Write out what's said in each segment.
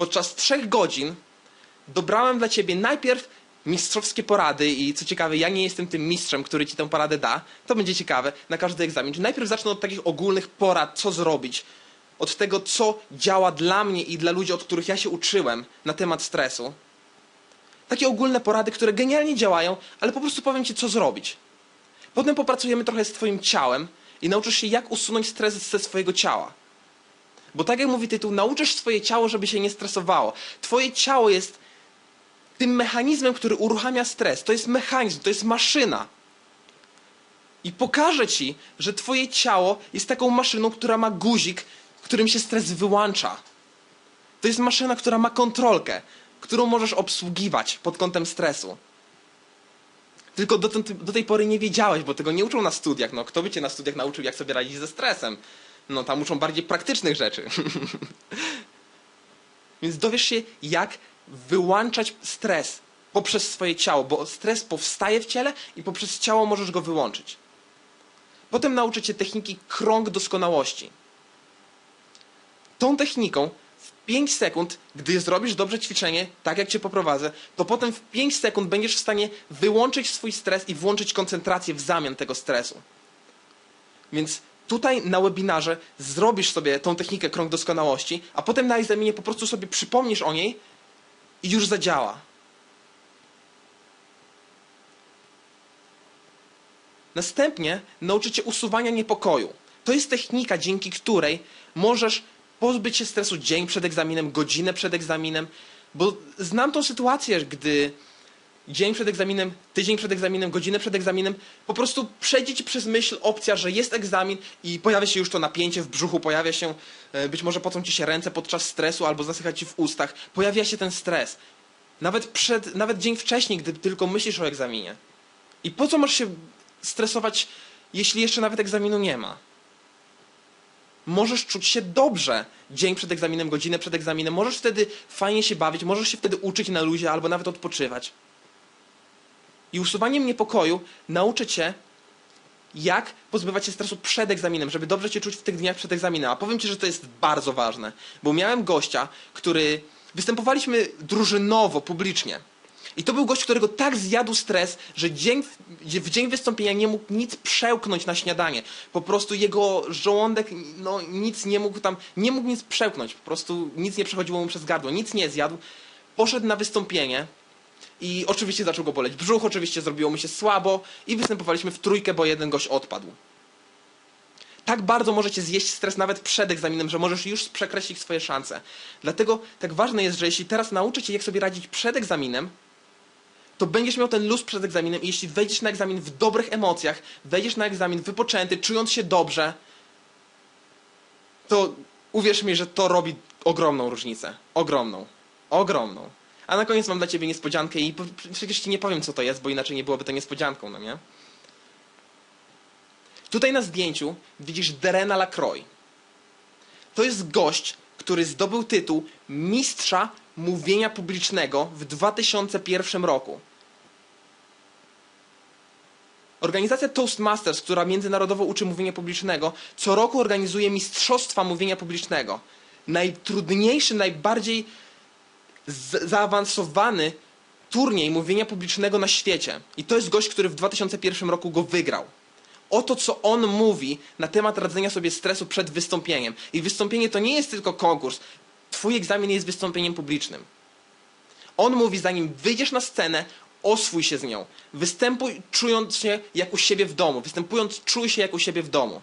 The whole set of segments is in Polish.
podczas trzech godzin dobrałem dla ciebie najpierw mistrzowskie porady i co ciekawe, ja nie jestem tym mistrzem, który ci tę poradę da. To będzie ciekawe na każdy egzamin. Czyli najpierw zacznę od takich ogólnych porad, co zrobić. Od tego, co działa dla mnie i dla ludzi, od których ja się uczyłem na temat stresu. Takie ogólne porady, które genialnie działają, ale po prostu powiem ci, co zrobić. Potem popracujemy trochę z twoim ciałem i nauczysz się, jak usunąć stres ze swojego ciała. Bo tak jak mówi tytuł, nauczysz swoje ciało, żeby się nie stresowało. Twoje ciało jest tym mechanizmem, który uruchamia stres. To jest mechanizm, to jest maszyna. I pokażę ci, że twoje ciało jest taką maszyną, która ma guzik, którym się stres wyłącza. To jest maszyna, która ma kontrolkę, którą możesz obsługiwać pod kątem stresu. Tylko do, do, tej pory nie wiedziałeś, bo tego nie uczą na studiach. No, kto by cię na studiach nauczył, jak sobie radzić ze stresem? No, tam uczą bardziej praktycznych rzeczy. Więc dowiesz się, jak wyłączać stres poprzez swoje ciało, bo stres powstaje w ciele i poprzez ciało możesz go wyłączyć. Potem nauczę cię techniki krąg doskonałości. Tą techniką w 5 sekund, gdy zrobisz dobrze ćwiczenie, tak jak cię poprowadzę, to potem w 5 sekund będziesz w stanie wyłączyć swój stres i włączyć koncentrację w zamian tego stresu. Więc tutaj na webinarze zrobisz sobie tą technikę krąg doskonałości, a potem na egzaminie po prostu sobie przypomnisz o niej i już zadziała. Następnie nauczycie usuwania niepokoju. To jest technika, dzięki której możesz pozbyć się stresu dzień przed egzaminem, godzinę przed egzaminem, bo znam tą sytuację, gdy dzień przed egzaminem, tydzień przed egzaminem, godzinę przed egzaminem, po prostu przejdzie ci przez myśl opcja, że jest egzamin i pojawia się już to napięcie w brzuchu, pojawia się, e, być może pocą ci się ręce podczas stresu albo zasycha ci w ustach, pojawia się ten stres. Nawet, przed, nawet dzień wcześniej, gdy tylko myślisz o egzaminie. I po co masz się stresować, jeśli jeszcze nawet egzaminu nie ma? Możesz czuć się dobrze dzień przed egzaminem, godzinę przed egzaminem. Możesz wtedy fajnie się bawić, możesz się wtedy uczyć na luzie albo nawet odpoczywać. I usuwaniem niepokoju nauczę cię, jak pozbywać się stresu przed egzaminem, żeby dobrze cię czuć w tych dniach przed egzaminem. A powiem ci, że to jest bardzo ważne, bo miałem gościa, który występowaliśmy drużynowo, publicznie. I to był gość, którego tak zjadł stres, że dzień, w dzień wystąpienia nie mógł nic przełknąć na śniadanie. Po prostu jego żołądek no, nic nie mógł tam, nie mógł nic przełknąć. Po prostu nic nie przechodziło mu przez gardło, nic nie zjadł. Poszedł na wystąpienie i oczywiście zaczął go boleć brzuch, oczywiście zrobiło mu się słabo i występowaliśmy w trójkę, bo jeden gość odpadł. Tak bardzo możecie zjeść stres nawet przed egzaminem, że możesz już przekreślić swoje szanse. Dlatego tak ważne jest, że jeśli teraz nauczę cię, jak sobie radzić przed egzaminem, to będziesz miał ten luz przed egzaminem i jeśli wejdziesz na egzamin w dobrych emocjach, wejdziesz na egzamin wypoczęty, czując się dobrze, to uwierz mi, że to robi ogromną różnicę. Ogromną. Ogromną. A na koniec mam dla ciebie niespodziankę i przecież ci nie powiem, co to jest, bo inaczej nie byłoby to niespodzianką, no nie? Tutaj na zdjęciu widzisz Derena Lacroix. To jest gość, który zdobył tytuł mistrza mówienia publicznego w 2001 roku. Organizacja Toastmasters, która międzynarodowo uczy mówienia publicznego, co roku organizuje mistrzostwa mówienia publicznego. Najtrudniejszy, najbardziej zaawansowany turniej mówienia publicznego na świecie. I to jest gość, który w 2001 roku go wygrał. Oto, co on mówi na temat radzenia sobie stresu przed wystąpieniem. I wystąpienie to nie jest tylko konkurs. Twój egzamin jest wystąpieniem publicznym. On mówi, zanim wyjdziesz na scenę, oswój się z nią. Występuj czując się jak u siebie w domu. Występując, czuj się jak u siebie w domu.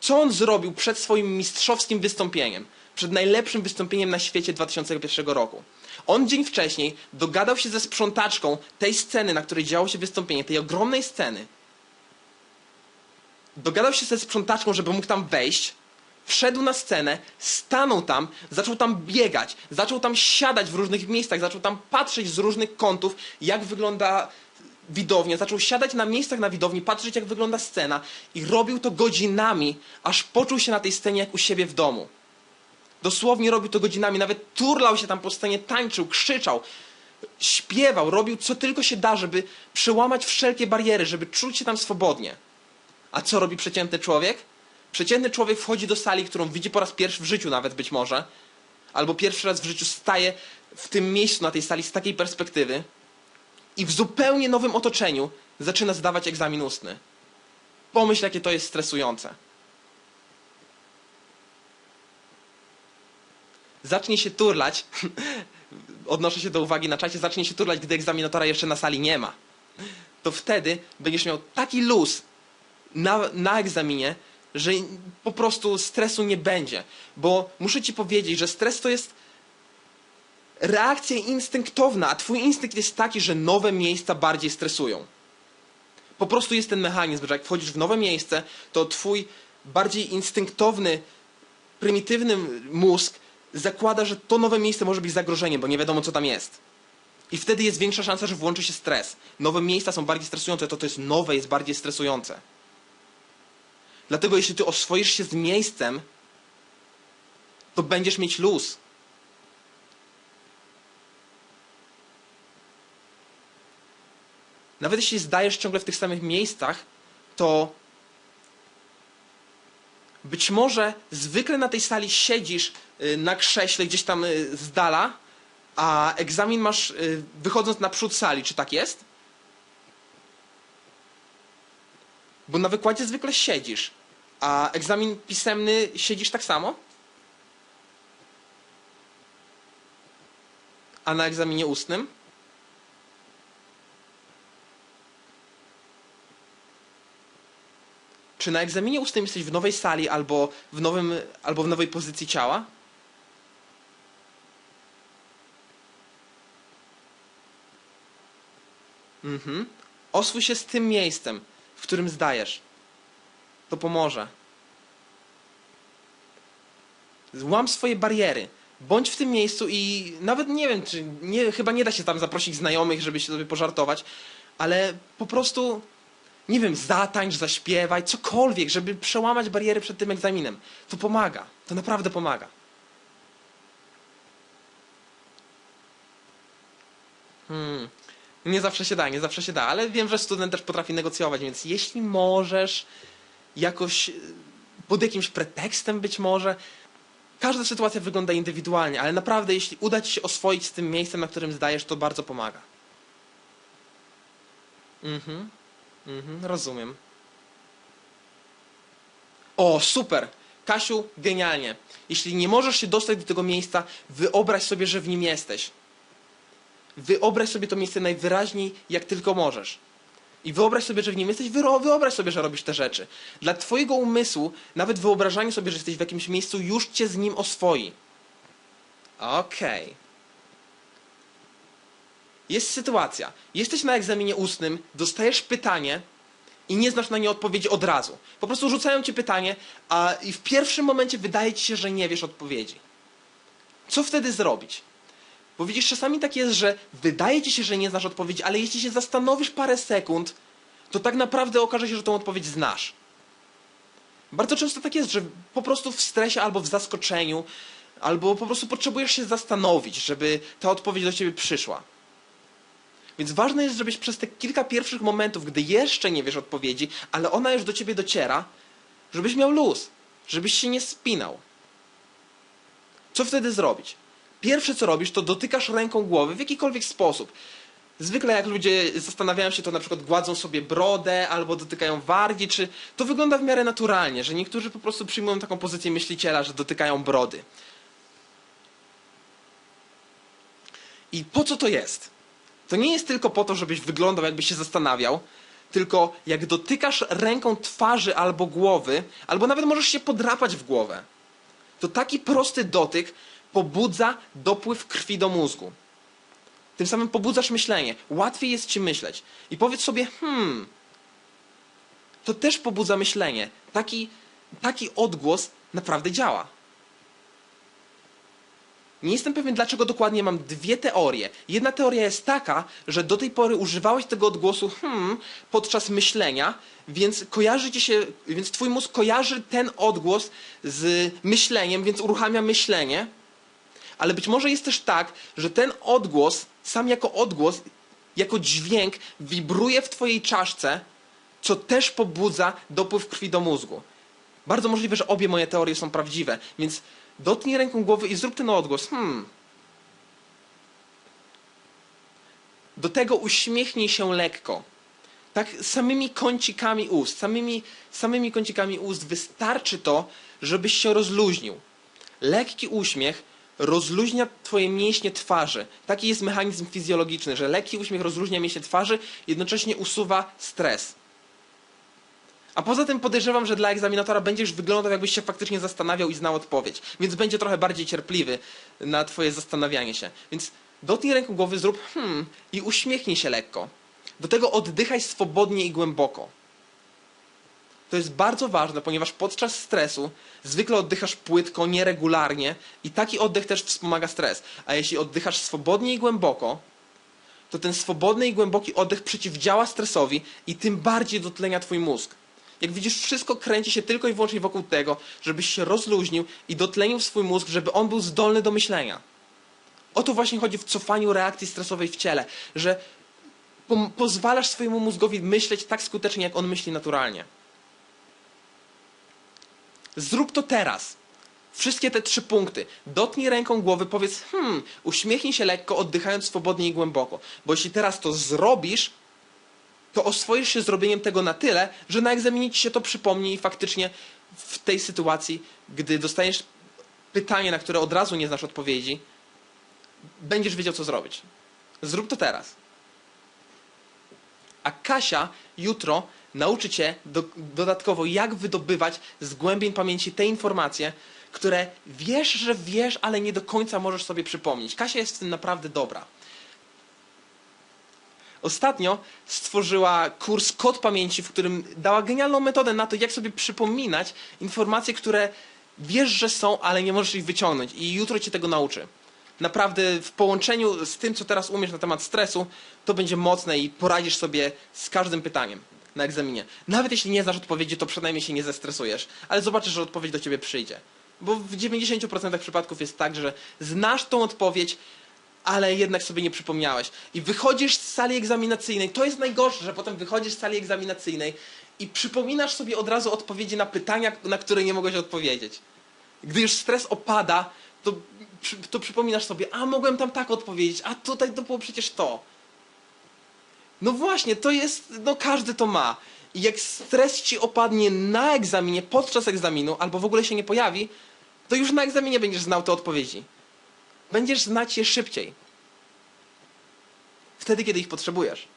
Co on zrobił przed swoim mistrzowskim wystąpieniem? Przed najlepszym wystąpieniem na świecie 2001 roku. On dzień wcześniej dogadał się ze sprzątaczką tej sceny, na której działo się wystąpienie, tej ogromnej sceny. Dogadał się ze sprzątaczką, żeby mógł tam wejść, wszedł na scenę, stanął tam, zaczął tam biegać, zaczął tam siadać w różnych miejscach, zaczął tam patrzeć z różnych kątów, jak wygląda widownia, zaczął siadać na miejscach na widowni, patrzeć jak wygląda scena i robił to godzinami, aż poczuł się na tej scenie jak u siebie w domu. Dosłownie robił to godzinami, nawet turlał się tam po scenie, tańczył, krzyczał, śpiewał, robił co tylko się da, żeby przełamać wszelkie bariery, żeby czuć się tam swobodnie. A co robi przeciętny człowiek? Przeciętny człowiek wchodzi do sali, którą widzi po raz pierwszy w życiu nawet być może, albo pierwszy raz w życiu staje w tym miejscu na tej sali z takiej perspektywy i w zupełnie nowym otoczeniu zaczyna zdawać egzamin ustny. Pomyśl, jakie to jest stresujące. Zacznie się turlać, odnoszę się do uwagi na czacie, zacznie się turlać, gdy egzaminatora jeszcze na sali nie ma. To wtedy będziesz miał taki luz na, na egzaminie, że po prostu stresu nie będzie. Bo muszę ci powiedzieć, że stres to jest reakcja instynktowna, a twój instynkt jest taki, że nowe miejsca bardziej stresują. Po prostu jest ten mechanizm, że jak wchodzisz w nowe miejsce, to twój bardziej instynktowny, prymitywny mózg zakłada, że to nowe miejsce może być zagrożeniem, bo nie wiadomo co tam jest. I wtedy jest większa szansa, że włączy się stres. Nowe miejsca są bardziej stresujące, to to jest nowe, jest bardziej stresujące. Dlatego jeśli ty oswoisz się z miejscem, to będziesz mieć luz. Nawet jeśli zdajesz ciągle w tych samych miejscach, to być może zwykle na tej sali siedzisz y, na krześle gdzieś tam y, z dala, a egzamin masz y, wychodząc naprzód sali. Czy tak jest? Bo na wykładzie zwykle siedzisz, a egzamin pisemny siedzisz tak samo? A na egzaminie ustnym? Czy na egzaminie ustnym jesteś w nowej sali albo w, nowym, albo w nowej pozycji ciała? Mhm. Oswój się z tym miejscem, w którym zdajesz. To pomoże. Złam swoje bariery. Bądź w tym miejscu i nawet nie wiem, czy nie, chyba nie da się tam zaprosić znajomych, żeby się sobie pożartować, ale po prostu nie wiem, zatańcz, zaśpiewaj, cokolwiek, żeby przełamać bariery przed tym egzaminem. To pomaga. To naprawdę pomaga. Hmm. Nie zawsze się da, nie zawsze się da, ale wiem, że student też potrafi negocjować, więc jeśli możesz jakoś y, pod jakimś pretekstem być może, każda sytuacja wygląda indywidualnie, ale naprawdę jeśli uda ci się oswoić z tym miejscem, na którym zdajesz, to bardzo pomaga. Mhm. Mhm, rozumiem. O, super! Kasiu, genialnie. Jeśli nie możesz się dostać do tego miejsca, wyobraź sobie, że w nim jesteś. Wyobraź sobie to miejsce najwyraźniej, jak tylko możesz. I wyobraź sobie, że w nim jesteś, wyobraź sobie, że robisz te rzeczy. Dla twojego umysłu, nawet wyobrażanie sobie, że jesteś w jakimś miejscu, już cię z nim oswoi. Okej. Jest sytuacja. Jesteś na egzaminie ustnym, dostajesz pytanie i nie znasz na nie odpowiedzi od razu. Po prostu rzucają ci pytanie, a i w pierwszym momencie wydaje ci się, że nie wiesz odpowiedzi. Co wtedy zrobić? Bo widzisz, czasami tak jest, że wydaje ci się, że nie znasz odpowiedzi, ale jeśli się zastanowisz parę sekund, to tak naprawdę okaże się, że tą odpowiedź znasz. Bardzo często tak jest, że po prostu w stresie albo w zaskoczeniu, albo po prostu potrzebujesz się zastanowić, żeby ta odpowiedź do ciebie przyszła. Więc ważne jest, żebyś przez te kilka pierwszych momentów, gdy jeszcze nie wiesz odpowiedzi, ale ona już do ciebie dociera, żebyś miał luz, żebyś się nie spinał. Co wtedy zrobić? Pierwsze co robisz, to dotykasz ręką głowy w jakikolwiek sposób. Zwykle jak ludzie zastanawiają się, to na przykład gładzą sobie brodę albo dotykają wargi, czy to wygląda w miarę naturalnie, że niektórzy po prostu przyjmują taką pozycję myśliciela, że dotykają brody. I po co to jest? To nie jest tylko po to, żebyś wyglądał, jakbyś się zastanawiał, tylko jak dotykasz ręką twarzy albo głowy, albo nawet możesz się podrapać w głowę, to taki prosty dotyk pobudza dopływ krwi do mózgu. Tym samym pobudzasz myślenie. Łatwiej jest ci myśleć. I powiedz sobie, hmm, to też pobudza myślenie. Taki, taki odgłos naprawdę działa. Nie jestem pewien, dlaczego dokładnie mam dwie teorie. Jedna teoria jest taka, że do tej pory używałeś tego odgłosu hmm podczas myślenia, więc kojarzy ci się, więc twój mózg kojarzy ten odgłos z myśleniem, więc uruchamia myślenie. Ale być może jest też tak, że ten odgłos, sam jako odgłos, jako dźwięk, wibruje w twojej czaszce, co też pobudza dopływ krwi do mózgu. Bardzo możliwe, że obie moje teorie są prawdziwe, więc Dotknij ręką głowy i zrób ten odgłos. Hmm. Do tego uśmiechnij się lekko. Tak samymi kącikami ust, samymi, samymi kącikami ust wystarczy to, żebyś się rozluźnił. Lekki uśmiech rozluźnia twoje mięśnie twarzy. Taki jest mechanizm fizjologiczny, że lekki uśmiech rozluźnia mięśnie twarzy, jednocześnie usuwa stres. A poza tym podejrzewam, że dla egzaminatora będziesz wyglądał, jakbyś się faktycznie zastanawiał i znał odpowiedź. Więc będzie trochę bardziej cierpliwy na twoje zastanawianie się. Więc dotknij ręką głowy, zrób hmm i uśmiechnij się lekko. Do tego oddychaj swobodnie i głęboko. To jest bardzo ważne, ponieważ podczas stresu zwykle oddychasz płytko, nieregularnie i taki oddech też wspomaga stres. A jeśli oddychasz swobodnie i głęboko, to ten swobodny i głęboki oddech przeciwdziała stresowi i tym bardziej dotlenia twój mózg. Jak widzisz, wszystko kręci się tylko i wyłącznie wokół tego, żebyś się rozluźnił i dotlenił swój mózg, żeby on był zdolny do myślenia. O to właśnie chodzi w cofaniu reakcji stresowej w ciele, że po pozwalasz swojemu mózgowi myśleć tak skutecznie, jak on myśli naturalnie. Zrób to teraz. Wszystkie te trzy punkty. Dotknij ręką głowy, powiedz hmm, uśmiechnij się lekko, oddychając swobodnie i głęboko. Bo jeśli teraz to zrobisz, to oswoisz się zrobieniem tego na tyle, że na egzaminie ci się to przypomni i faktycznie w tej sytuacji, gdy dostaniesz pytanie, na które od razu nie znasz odpowiedzi, będziesz wiedział, co zrobić. Zrób to teraz. A Kasia jutro nauczy cię do, dodatkowo, jak wydobywać z głębień pamięci te informacje, które wiesz, że wiesz, ale nie do końca możesz sobie przypomnieć. Kasia jest w tym naprawdę dobra. Ostatnio stworzyła kurs Kod Pamięci, w którym dała genialną metodę na to, jak sobie przypominać informacje, które wiesz, że są, ale nie możesz ich wyciągnąć. I jutro cię tego nauczy. Naprawdę w połączeniu z tym, co teraz umiesz na temat stresu, to będzie mocne i poradzisz sobie z każdym pytaniem na egzaminie. Nawet jeśli nie znasz odpowiedzi, to przynajmniej się nie zestresujesz, ale zobaczysz, że odpowiedź do ciebie przyjdzie. Bo w 90% przypadków jest tak, że znasz tą odpowiedź, ale jednak sobie nie przypomniałeś. I wychodzisz z sali egzaminacyjnej. To jest najgorsze, że potem wychodzisz z sali egzaminacyjnej i przypominasz sobie od razu odpowiedzi na pytania, na które nie mogłeś odpowiedzieć. Gdy już stres opada, to, to przypominasz sobie, a mogłem tam tak odpowiedzieć, a tutaj to było przecież to. No właśnie, to jest, no każdy to ma. I jak stres ci opadnie na egzaminie, podczas egzaminu, albo w ogóle się nie pojawi, to już na egzaminie będziesz znał te odpowiedzi. Będziesz znać je szybciej. Wtedy, kiedy ich potrzebujesz.